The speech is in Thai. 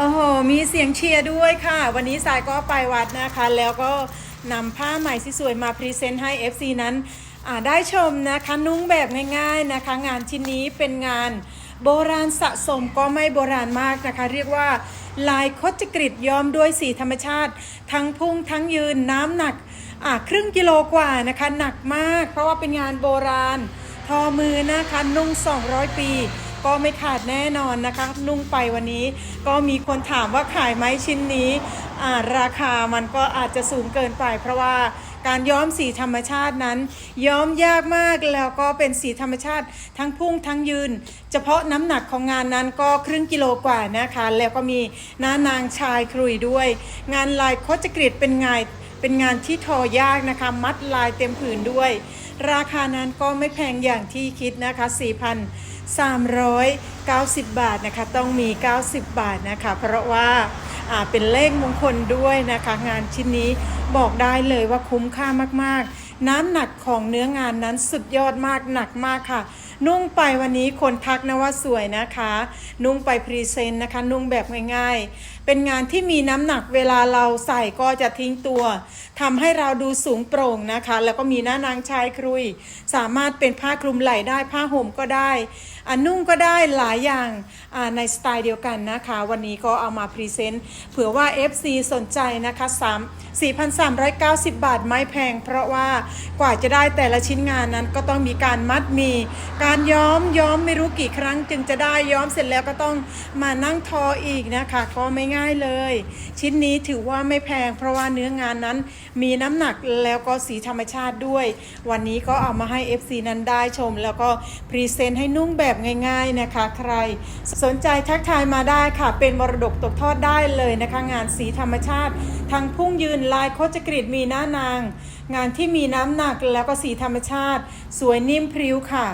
โอ้โห มีเสียงเชียร์ด้วยค่ะ วันนี้สายก็ไปวัดนะคะ แล้วก็นำผ้าใหม่สวยมาพรีเซนต์ให้ FC นั้นได้ชมนะคะ นุ่งแบบง่ายๆนะคะ งานชิ้นนี้เป็นงานโบราณสะสมก็ไม่โบราณมากนะคะ เรียกว่าลายโคจกริดย้อมด้วยสีธรรมชาติ ทั้งพุ่งทั้งยืนน้ำหนักครึ่งกิโลกว่านะคะ หนักมาก เพราะว่าเป็นงานโบราณ ทอมือนะคะนุ่ง 200 ปี ก็ไม่ขาดแน่นอนนะคะ นุ่งไปวันนี้ก็มีคนถามว่าขายไหมชิ้นนี้ราคามันก็อาจจะสูงเกินไป เพราะว่าการย้อมสีธรรมชาตินั้น ย้อมยากมากแล้วก็เป็นสีธรรมชาติทั้งพุ่งทั้งยืน เฉพาะน้ำหนักของงานนั้นก็ครึ่งกิโลกว่านะคะ แล้วก็มีหน้านางชายครุยด้วย งานลายโคจกรีดเป็นงานเป็นงานที่ทอยากนะคะ มัดลายเต็มผืนด้วย ราคานั้นก็ไม่แพงอย่างที่คิดนะคะ 390 บาทนะคะ ต้องมี 90 บาทนะคะ เพราะว่าอ่าเป็นเลขมงคลด้วยนะคะ งานชิ้นนี้บอกได้เลยว่าคุ้มค่ามากๆ น้ำหนักของเนื้องานนั้นสุดยอดมากหนักมากค่ะ นุ่งไปวันนี้คนทักนะว่าสวยนะคะ นุ่งไปพรีเซนต์นะคะ นุ่งแบบง่ายๆ เป็นงานที่มีน้ำหนักเวลาเราใส่ก็จะทิ้งตัวทำให้เราดูสูงโปร่งนะคะ แล้วก็มีหน้านางชายครุย สามารถเป็นผ้าคลุมไหล่ได้ผ้าห่มก็ได้อันนุ่งก็ได้หลายอย่างในสไตล์เดียวกันนะคะ วันนี้ก็เอามาพรีเซนต์เผื่อว่า FC สนใจนะคะ3 4,390 บาทไม่แพง เพราะว่ากว่าจะได้แต่ละชิ้นงานนั้นก็ต้องมีการมัดมี การย้อมย้อมไม่รู้กี่ครั้ง จึงจะได้ย้อมเสร็จแล้วก็ต้องมานั่งทออีกนะคะก็ไม่ง่ายเลย ชิ้นนี้ถือว่าไม่แพง เพราะว่าเนื้องานนั้นมีน้ำหนักแล้วก็สีธรรมชาติด้วย วันนี้ก็เอามาให้ FC นั้นได้ชม แล้วก็พรีเซนต์ให้นุ่งแบบง่าย ๆนะคะ ใคร สนใจทักทายมาได้ค่ะ เป็นมรดกตกทอดได้เลยนะคะ งานสีธรรมชาติทางพุ่งยืนลายโคจกรีดมีหน้านาง งานที่มีน้ำหนักแล้วก็สีธรรมชาติ สวยนิ่มพริ้วค่ะ